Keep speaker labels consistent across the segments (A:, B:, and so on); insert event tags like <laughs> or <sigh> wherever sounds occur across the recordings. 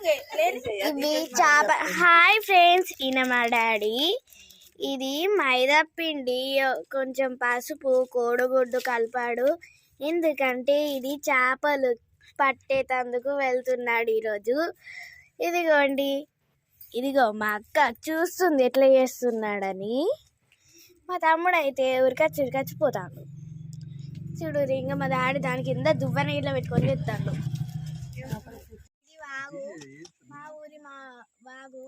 A: ఇది చేప hi friends ఈయన మా డాడీ. ఇది మైదా పిండి కొంచెం పసుపు కోడిగుడ్డు కలిపాడు. ఎందుకంటే ఇది చేపలు పట్టేటందుకు వెళ్తున్నాడు ఈరోజు. ఇదిగోండి. ఇదిగో మా అక్క చూస్తుంది ఎట్లా చేస్తున్నాడని. మా తమ్ముడు అయితే ఉరికచ్చి ఉరికచ్చి పోతాడు చూడు ఇంకా మా డాడీ దాని కింద దువ్వ నీళ్ళు పెట్టుకొని చెప్తాడు మా ఊరి మా వాగు.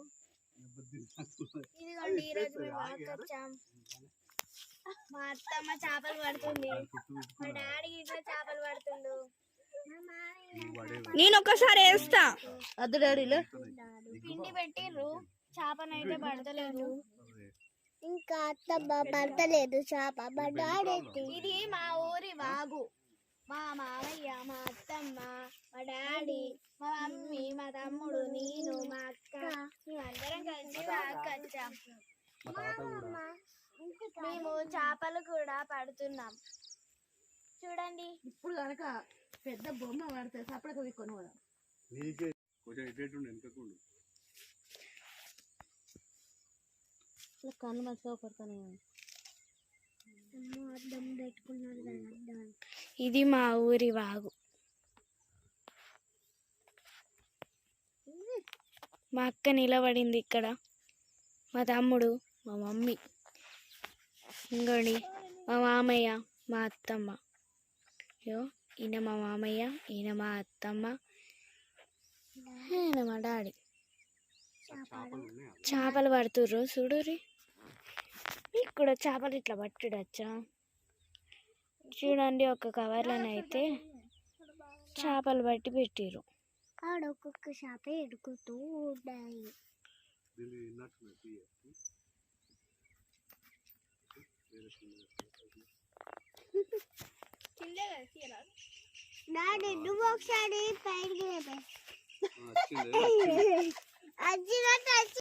A: ఇదిగోండి ఈరోజు మేము వాగుకి వచ్చాం. మా అత్తమ్మ చేపలు పడుతుంది. మా డాడీ ఇట్లా చేపలు పడుతుండు.
B: నేను ఒక్కసారి వేస్తా అద్దు డాడీలో
A: పిండి పెట్టిర్రు. చేపనైతే పడతలేదు. ఇంకా అత్తమ్మ పడతలేదు. చేప మా డాడీ ఇది మా ఊరి వాగు. మా మామయ్య మా అత్తమ్మ మా డాడీ మా మమ్మీ మా తమ్ముడు నేను మా అక్క మేమందరం కలిసి వచ్చాం. మేము చేపలు కూడా పడుతున్నాం. చూడండి.
B: ఇప్పుడు కనుక పెద్ద బొమ్మ పడితే సపడక విక్కొని పోదాం
C: నీకే కొంచెం ఇటు ఇటు ఉండు, వెనకకు ఉండు.
B: కళ్ళు మంచిగా కొడతానే
A: ఇది మా ఊరి వాగు. మా అక్క నిలబడింది ఇక్కడ. మా తమ్ముడు మా మమ్మీ. ఇంకోటి మా మామయ్య మా అత్తమ్మ. యో ఈయన మా మామయ్య ఈయన మా అత్తమ్మ. ఈయన మా డాడీ.
C: చేపలు
A: చేపలు పడుతుర్రు చూడురి మీకు కూడా చేపలు ఇట్లా పట్టుడచ్చా? చూడండి ఒక కవర్లోనైతే చేపలు పట్టి పెట్టిర్రు. ఆడ ఒక్కొక్క చేప ఎడుకుతూ
C: చిన్నగా.
A: డాడీ నువ్వు ఒకసారి పైకి <laughs>